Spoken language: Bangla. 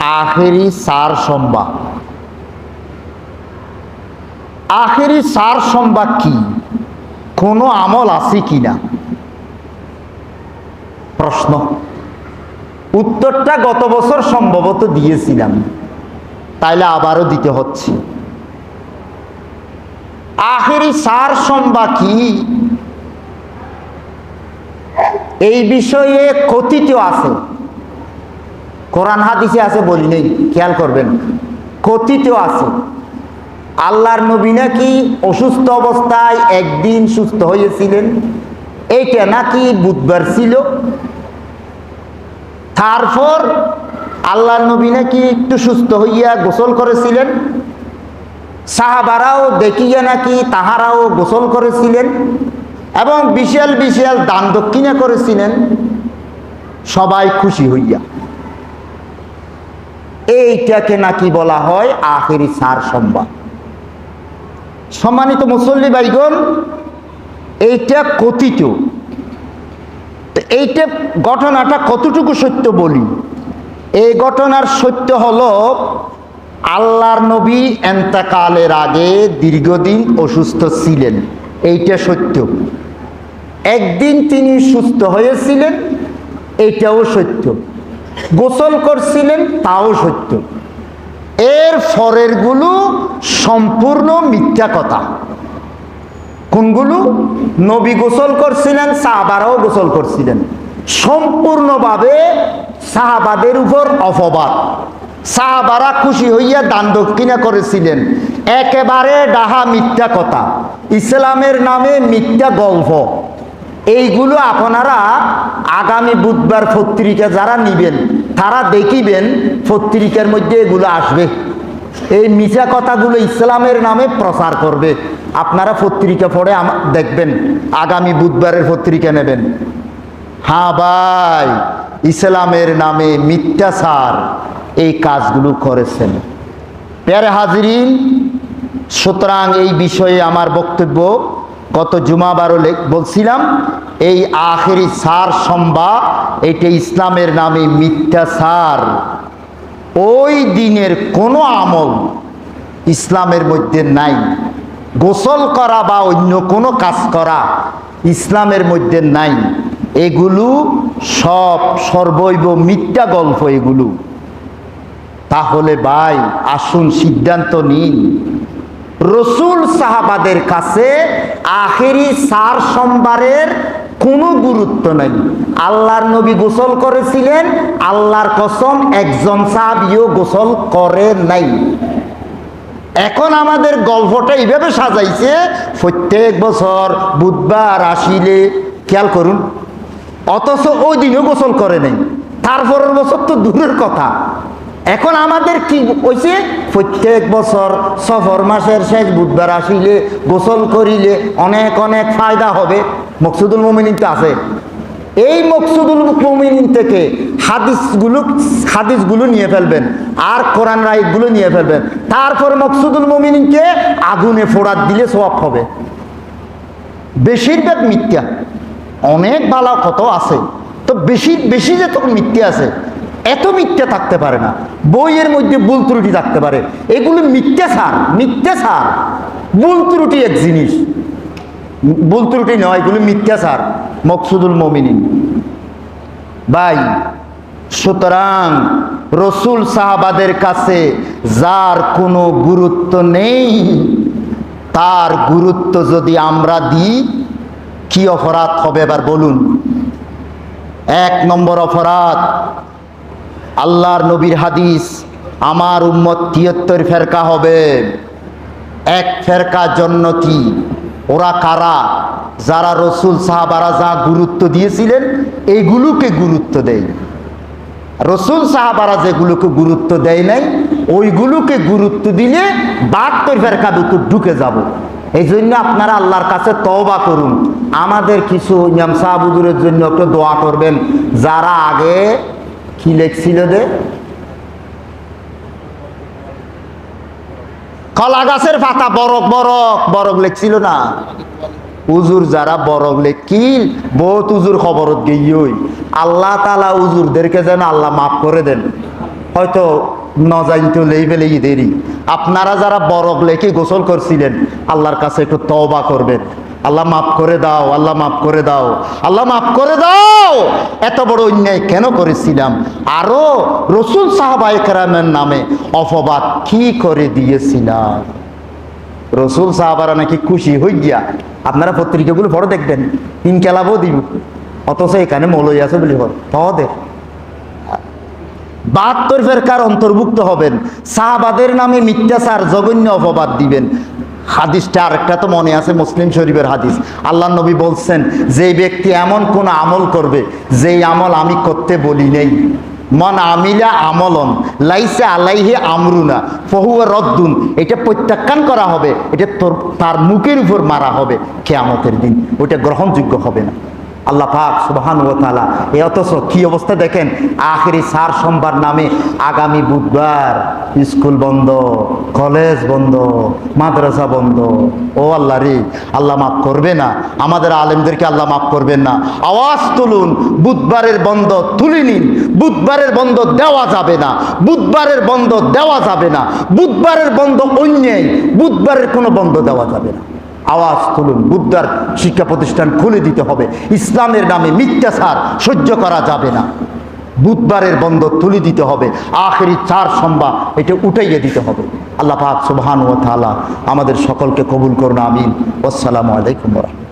আখেরি সার সম্বা আখেরি সার সম্বা কি? কোনো আমল আছে কিনা প্রশ্ন। উত্তরটা গত বছর সম্ভবত দিয়েছিলাম। তাইলে আবারও দিতে হচ্ছে। আখেরি সার সম্বা কি? এই বিষয়ে কথিত আছে। কোরআন হাদিসে আছে বলি নেই, খেয়াল করবেন। কথিত আছে। আল্লাহর নবী নাকি অসুস্থ অবস্থায় একদিন সুস্থ হয়েছিলেন। এইটা নাকি বুধবার ছিল। তারপর আল্লাহর নবী নাকি একটু সুস্থ হইয়া গোসল করেছিলেন। সাহাবারাও দেখিয়া নাকি তাহারাও গোসল করেছিলেন এবং বিশাল বিশাল দান দক্ষিণা করেছিলেন। সবাই খুশি হইয়া। এইটাকে নাকি বলা হয় আখেরি সার সম্বাদ। সম্মানিত মুসল্লি বাইগন এইটা কথিত। এইটা ঘটনাটা কতটুকু সত্য বলি? এই ঘটনার সত্য হলো, আল্লাহর নবী এন্তাকালের আগে দীর্ঘদিন অসুস্থ ছিলেন। এইটা সত্য। একদিন তিনি সুস্থ হয়েছিলেন, এইটাও সত্য। গোসল করছিলেন, তাও সত্য। এর ফরেরগুলো সম্পূর্ণ মিথ্যা কথা। কোনগুলো? নবী গোসল করছিলেন, সাহাবারাও গোসল করছিলেন। সম্পূর্ণভাবে সাহাবাদের উপর অপবাদ। সাহাবারা খুশি হইয়া দান দক্ষিণা করেছিলেন। একেবারে ডাহা মিথ্যা কথা। ইসলামের নামে মিথ্যা গল্প। এইগুলো আপনারা আগামী বুধবার পত্রিকা যারা নিবেন তারা দেখিবেন পত্রিকার মধ্যে এগুলো আসবে। এই মিথ্যা কথাগুলো ইসলামের নামে প্রচার করবে। আপনারা পত্রিকা পড়ে দেখবেন, আগামী বুধবারের পত্রিকা নেবেন। হ্যাঁ ভাই, ইসলামের নামে মিথ্যাচার, এই কাজগুলো করেছেন। প্যারে হাজিরিন, সুতরাং এই বিষয়ে আমার বক্তব্য গত জুমাবারও বলছিলাম এই আখেরি সার সম্বা এটা ইসলামের নামে মিথ্যাচার ওই দিনের কোনো আমল ইসলামের মধ্যে নাই। গোসল করা বা অন্য কোনো কাজ করা ইসলামের মধ্যে নাই। এগুলো সব সর্বৈব মিথ্যা গল্প এগুলো। তাহলে ভাই, আসুন সিদ্ধান্ত নিন। রসুল সাহাবাদের কাছে আখেরি সার সোমবারের কোনো গুরুত্ব নাই। আল্লাহর নবী গোসল করেছিলেন, আল্লাহর কসম একজন সাহাবিও গোসল করে নাই। এখন আমাদের গল্পটা এইভাবে সাজাইছে, প্রত্যেক বছর বুধবার আসিলে, খেয়াল করুন, অথচ ওই দিনও গোসল করে নাই। তারপরের বছর তো দূরের কথা। এখন আমাদের কি হয়েছে প্রত্যেক বছর সফর মাসের শেষ বুধবার আসিলে, গোসল করিলে অনেক অনেক ফায়দা হবে। মকসুদুল মোমিনিন তো আছে। এই মকসুদুল মোমিনিন থেকে হাদিসগুলো হাদিসগুলো নিয়ে ফেলবেন, আর কোরআন রাইটগুলো নিয়ে ফেলবেন। তারপর মকসুদুল মোমিনিনকে আগুনে ফোড়াত দিলে সব হবে। বেশিরভাগ মিথ্যা। অনেক ভালো কত আছে। তো বেশি বেশি যে তখন মিথ্যা আছে এত মিথ্যা থাকতে পারে না। বইয়ের মধ্যে ভুল ত্রুটি থাকতে পারে। এগুলো মিথ্যা সার মিথ্যা সার। ভুল ত্রুটি এক জিনিস। ভুল ত্রুটি নয়, এগুলো মিথ্যা সার। মকসুদুল মমিনী ভাই, সুতরাং রসুল সাহাবাদের কাছে যার কোনো গুরুত্ব নেই, তার গুরুত্ব যদি আমরা দিই, কি অপরাধ হবে? এবার বলুন। এক নম্বর অপরাধ আল্লাহর নবীর হাদিস, আমার উম্মত তিয়াত্তর ফেরকা হবে। এক ফেরকা জন্য কি? ওরা কারা? যারা রসুল সাহাবারা যা গুরুত্ব দিয়েছিলেন, এইগুলোকে গুরুত্ব দেয়। রসুল সাহাবারা যেগুলোকে গুরুত্ব দেয় নাই, ওইগুলোকে গুরুত্ব দিলে বাহাত্তর ফেরকা ভিতর ঢুকে যাব। এই জন্য আপনারা আল্লাহর কাছে তওবা করুন। আমাদের কিছু ইমাম সাহাবুদুরের জন্য একটু দোয়া করবেন। যারা আগে কি লেখছিল দে কলা গাছের পাতা, বরক বরক বরক লেখছিল না? উজুর যারা বরক লেখিল, বহুত উজুর খবরত গিয়ে আল্লাহ তালা উজুরদেরকে যেন আল্লাহ মাফ করে দেন। হয়তো নজাইনতো লেই দেরি। আপনারা যারা বরফ লেকে গোসল করছিলেন, আল্লাহর কাছে একটু তওবা করবেন। আল্লাহ মাফ করে দাও, আল্লাহ মাফ করে দাও। আল্লাহ মাফ করে দাও। এত বড় অন্যায় কেন করেছিলাম? আরও রসুল সাহাবাই কেরামের নামে অপবাদ কি করে দিয়েছিলাম? রসুল সাহাবারা নাকি খুশি হই গিয়া, আপনারা পত্রিকাগুলো বড় দেখবেন, ইনকেলাবও দিব। অথচ এখানে মলই আছে বলি পাওয়াদের বাহাত্তর ফেরকার অন্তর্ভুক্ত হবেন। সাহাবাদের নামে মিথ্যাচার, জঘন্য অপবাদ দিবেন। হাদিসটা আরেকটা তো মনে আছে, মুসলিম শরীফের হাদিস। আল্লাহ নবী বলছেন, যে ব্যক্তি এমন কোন আমল করবে, যেই আমল আমি করতে বলি নেই। মন আমিলা আমলন, লাইসে আলাইহে আমরুনা, ফহুয়া রদ্দুন। এটা প্রত্যাখ্যান করা হবে, এটা তোর তার মুখের উপর মারা হবে, কেয়ামতের দিন। ওইটা গ্রহণযোগ্য হবে না। আল্লাহ পাক সুবাহান ও তালা এ অথচ কি অবস্থা দেখেন? আখেরি সার সোমবার নামে আগামী বুধবার স্কুল বন্ধ, কলেজ বন্ধ, মাদ্রাসা বন্ধ। ও আল্লাহ রে, আল্লাহ মাফ করবে না। আমাদের আলেমদেরকে আল্লাহ মাফ করবেন না। আওয়াজ তুলুন, বুধবারের বন্ধ তুলে নিন। বুধবারের বন্ধ দেওয়া যাবে না। বুধবারের বন্ধ দেওয়া যাবে না। বুধবারের বন্ধ অন্যায় বুধবারের কোনো বন্ধ দেওয়া যাবে না। আওয়াজ তুলুন, বুদ্ধার শিক্ষা প্রতিষ্ঠান খুলে দিতে হবে। ইসলামের নামে মিথ্যাচার সহ্য করা যাবে না। বুধবারের বন্ধ তুলে দিতে হবে। আখেরি চার সম্বা এটা উঠাইয়ে দিতে হবে। আল্লাহ পাক সুবহান আমাদের সকলকে কবুল করুন, আমিন। আসসালামু আলাইকুম রহমতুল্লাহ।